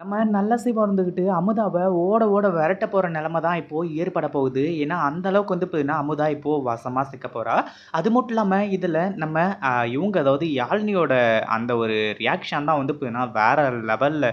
நம்ம நல்ல சிவா இருந்துக்கிட்டு அமுதாவை ஓட ஓட விரட்ட போகிற நிலமை தான் இப்போது ஏற்பட போகுது. ஏன்னா அந்த அளவுக்கு வந்து போதுன்னா அமுதா இப்போது வசமாக சிக்க போகிறா அது மட்டும் இல்லாமல் இதில் நம்ம இவங்க அதாவது யாழ்னியோட அந்த ஒரு ரியாக்ஷன் தான் வந்து போதுன்னா வேறு லெவலில்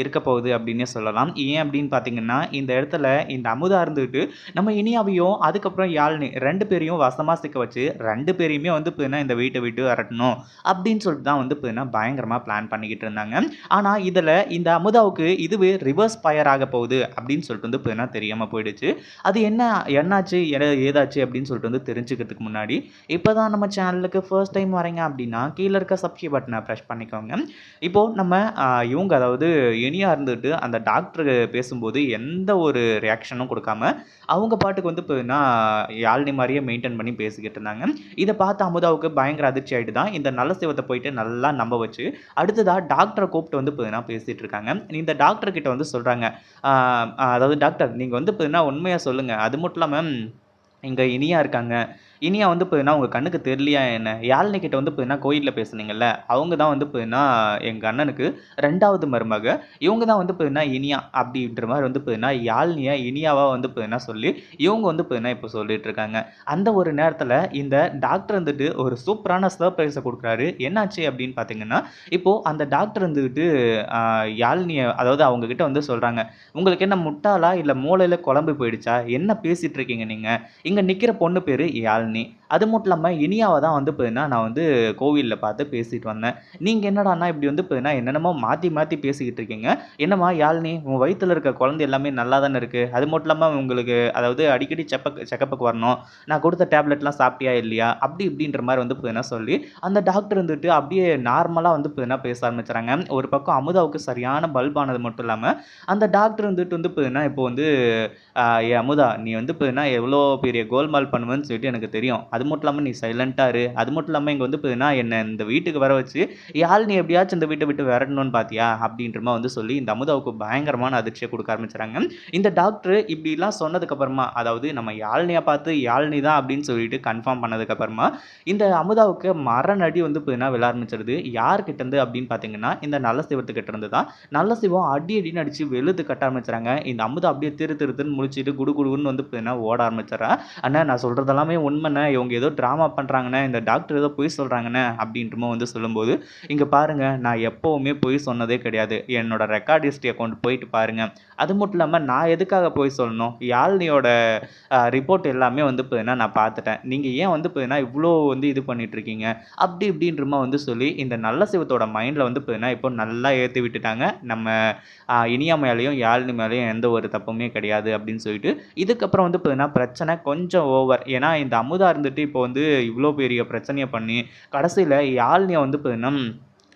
இருக்க போகுது அப்படின்னே சொல்லலாம். ஏன் அப்படின்னு பார்த்தீங்கன்னா இந்த இடத்துல இந்த அமுதா இருந்துக்கிட்டு நம்ம இனியாவையும் அதுக்கப்புறம் யாழ்னி ரெண்டு பேரையும் வசமாக சிக்க வச்சு ரெண்டு பேரையுமே வந்து பார்த்தீங்கன்னா இந்த வீட்டை விட்டு வரட்டணும் அப்படின்னு சொல்லிட்டு தான் வந்து பார்த்தீங்கன்னா பயங்கரமாக பிளான் பண்ணிக்கிட்டு இருந்தாங்க. ஆனால் இதில் இந்த அமுதாவுக்கு இதுவே ரிவர்ஸ் ஃபயர் ஆக போகுது அப்படின்னு சொல்லிட்டு வந்து இப்போ தெரியாமல் போயிடுச்சு. அது என்ன என்னாச்சு எத ஏதாச்சு அப்படின்னு சொல்லிட்டு வந்து தெரிஞ்சுக்கிறதுக்கு முன்னாடி இப்போ தான் நம்ம சேனலுக்கு ஃபர்ஸ்ட் டைம் வரீங்க அப்படின்னா கீழே இருக்க சப்ஸ்கிரைப் பட்டனை ப்ரெஷ் பண்ணிக்கோங்க. இப்போது நம்ம இவங்க அதாவது இனியாக இருந்துட்டு அந்த டாக்டர் பேசும்போது எந்த ஒரு ரியாக்ஷனும் கொடுக்காம அவங்க பாட்டுக்கு வந்து இப்போ யாழ்னி மாதிரியே மெயின்டைன் பண்ணி பேசிக்கிட்டு இருந்தாங்க. இதை பார்த்து அமுதாவுக்கு பயங்கர அதிர்ச்சி ஆகிட்டு தான் இந்த நல்ல சிவத்தை போயிட்டு நல்லா நம்ப வச்சு அடுத்ததாக டாக்டரை கூப்பிட்டு வந்து இப்போ பேசிகிட்டு இருக்காங்க. இந்த டாக்டர்கிட்ட வந்து சொல்கிறாங்க அதாவது டாக்டர் நீங்கள் வந்து பார்த்தீங்கன்னா உண்மையாக சொல்லுங்கள் அது மட்டும் இல்லாமல் இங்கே இனியா இருக்காங்க. இனியா வந்து இப்போ உங்கள் கண்ணுக்கு தெரியலையா என்ன? யாழினி கிட்ட வந்து இப்போ கோயிலில் பேசுனீங்கல்ல அவங்க தான் வந்து இப்போ எங்கள் அண்ணனுக்கு ரெண்டாவது மருமக. இவங்க தான் வந்து இப்போ இனியா அப்படின்ற மாதிரி வந்து இப்போ யாழ்னியை இனியாவாக வந்து இப்போ சொல்லி இவங்க வந்து இப்போ இப்போ சொல்லிட்டு இருக்காங்க. அந்த ஒரு நேரத்தில் இந்த டாக்டர் வந்துட்டு ஒரு சூப்பரான சர்ப்ரைஸை கொடுக்குறாரு. என்னாச்சு அப்படின்னு பார்த்தீங்கன்னா இப்போது அந்த டாக்டர் வந்துக்கிட்டு யாழ்னியை அதாவது அவங்க கிட்ட வந்து சொல்கிறாங்க உங்களுக்கு என்ன முட்டாளா இல்லை மூளையில் குழம்பு போயிடுச்சா? என்ன பேசிகிட்டு இருக்கீங்க நீங்கள் இங்கே நிற்கிற பொண்ணு பேர் யாழ்னி. அது மட்டும் இல்லாமல் இனியாவை தான் வந்து பார்த்தீங்கன்னா நான் வந்து கோவிலில் பார்த்து பேசிட்டு வந்தேன். நீங்கள் என்னடான்னா இப்படி வந்து பார்த்தீங்கன்னா என்னென்னமோ மாற்றி மாற்றி பேசிக்கிட்டு இருக்கீங்க. என்னம்மா யாழ்னி உன் வயிற்றில் இருக்க குழந்தை எல்லாமே நல்லா தானே இருக்குது அது மட்டும் இல்லாமல் உங்களுக்கு அதாவது அடிக்கடி செப்பக் செக்கப்புக்கு வரணும். நான் கொடுத்த டேப்லெட்லாம் சாப்பிட்டியா இல்லையா? அப்படி இப்படின்ற மாதிரி வந்து பார்த்தீங்கன்னா சொல்லி அந்த டாக்டர் வந்துட்டு அப்படியே நார்மலாக வந்து பார்த்தீங்கன்னா பேச ஆரம்பிச்சுறாங்க ஒரு பக்கம் அமுதாவுக்கு சரியான பல்பானது மட்டும் இல்லாமல் அந்த டாக்டர் வந்துட்டு வந்து பார்த்தீங்கன்னா இப்போ வந்து ஏ அமுதா நீ வந்து பார்த்தீங்கன்னா எவ்வளோ பெரிய கோல்மால் பண்ணுவேன்னு சொல்லிட்டு எனக்கு தெரியும் தெரியும். அது மட்டும் இல்லாமல் நீ சைலண்ட்டாக இரு. அது மட்டும் இல்லாமல் இங்கே வந்து பார்த்தீங்கன்னா என்னை இந்த வீட்டுக்கு வர வச்சு யாழ் நீ எப்படியாச்சும் இந்த வீட்டை விட்டு விரட்டணும்னு பார்த்தியா அப்படின்றமா வந்து சொல்லி இந்த அமுதாவுக்கு பயங்கரமான அதிர்ச்சியை கொடுக்க ஆரம்பிச்சுறாங்க இந்த டாக்டர் இப்படிலாம் சொன்னதுக்கப்புறமா அதாவது நம்ம யாழ்னியை பார்த்து யாழ்னி தான் அப்படின்னு சொல்லிட்டு கன்ஃபார்ம் பண்ணதுக்கப்புறமா இந்த அமுதாவுக்கு மரணடி வந்து பார்த்தீங்கன்னா விழ ஆரம்பிச்சிருது. யார்கிட்டேருந்து அப்படின்னு பார்த்தீங்கன்னா இந்த நல்ல சிவத்துக்கிட்ட இருந்து தான். நல்ல சிவம் அடி அடின்னு அடித்து வெளுத்து கட்ட ஆரம்பிச்சுறாங்க இந்த அமுதா அப்படியே திரு திருத்துன்னு முடிச்சுட்டு குடு குடுன்னு வந்து பார்த்தீங்கன்னா ஓட ஆரம்பிச்சிடறா. அண்ணா நான் சொல்கிறதெல்லாமே உண்மை உண்மைண்ணே இவங்க ஏதோ ட்ராமா பண்ணுறாங்கண்ணே இந்த டாக்டர் ஏதோ பொய் சொல்கிறாங்கண்ணே அப்படின்றமோ வந்து சொல்லும்போது இங்கே பாருங்க நான் எப்போவுமே பொய் சொன்னதே கிடையாது. என்னோட ரெக்கார்ட் ஹிஸ்ட்ரியை அக்கௌண்ட் போயிட்டு பாருங்க. அது மட்டும் இல்லாமல் நான் எதுக்காக போய் சொல்லணும்? யாழ்னியோட ரிப்போர்ட் எல்லாமே வந்து பார்த்தீங்கன்னா நான் பார்த்துட்டேன் நீங்கள் ஏன் வந்து பார்த்தீங்கன்னா இவ்வளோ வந்து இது பண்ணிட்டுருக்கீங்க அப்படி இப்படின்றமா வந்து சொல்லி இந்த நல்ல சிவத்தோட மைண்டில் வந்து பார்த்தீங்கன்னா இப்போ நல்லா ஏற்றி விட்டுட்டாங்க. நம்ம ஆஹ், இனியா மேலேயும் யாழினி மேலேயும் எந்த ஒரு தப்புமே கிடையாது அப்படின்னு சொல்லிட்டு இதுக்கப்புறம் வந்து பார்த்தீங்கன்னா பிரச்சனை கொஞ்சம் ஓவர் ஏன்னா இந்த அமுதா இருந்துட்டு இப்போ வந்து இவ்வளோ பெரிய பிரச்சனையை பண்ணி கடைசியில் யாழ்னியை வந்து பார்த்தீங்கன்னா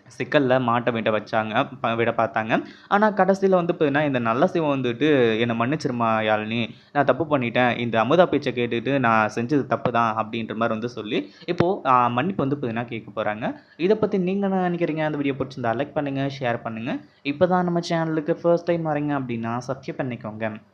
சிக்கலில் மாட்ட விட வச்சாங்க ப- விட பார்த்தாங்க. ஆனால் கடைசியில் வந்து பார்த்தீங்கன்னா இந்த நல்ல சிவம் வந்துட்டு என்னை மன்னிச்சிருமா யாழினி? நான் தப்பு பண்ணிட்டேன். இந்த அமுதா பேச்சை கேட்டுட்டு நான் செஞ்சது தப்பு தான் அப்படின்ற மாதிரி வந்து சொல்லி இப்போது மன்னிப்பு வந்து பார்த்தீங்கன்னா கேட்க போகிறாங்க இதை பற்றி நீங்கள் என்ன நினைக்கிறீங்க? அந்த வீடியோ பிடிச்சிருந்தா லைக் பண்ணுங்கள் ஷேர் பண்ணுங்கள் இப்போ தான் நம்ம சேனலுக்கு ஃபர்ஸ்ட் டைம் வரீங்க அப்படின்னா சப்ஸ்கிரைப் பண்ணிக்கோங்க.